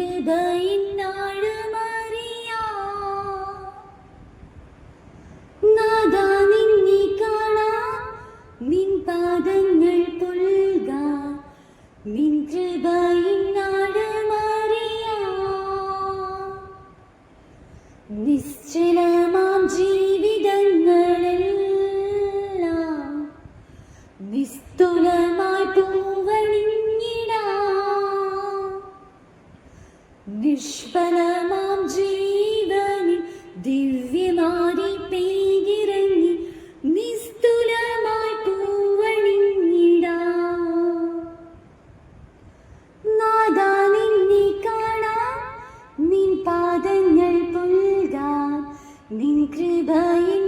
കൃപയിൻ നാഴുമറിയാ നാദ നിന്നെ കാണാ. നിൻ പാദങ്ങൾ പുൽക. നിൻ കൃപയിൻ നാഴുമറിയാ നിശ്ചലമാം ജീവിതങ്ങളെല്ലാം നിസ്തുലമായി പൂവ നിഷ്ഫലമാം ജീവനിൽ ദിവ്യമാരി പെയ്തിറങ്ങി നിസ്തുലമായി പൂവണിഞ്ഞിട. നാദാ നിന്നെ കാണാൻ നിൻ പാദങ്ങൾ പുൽകാൻ നിൻ കൃപയിൽ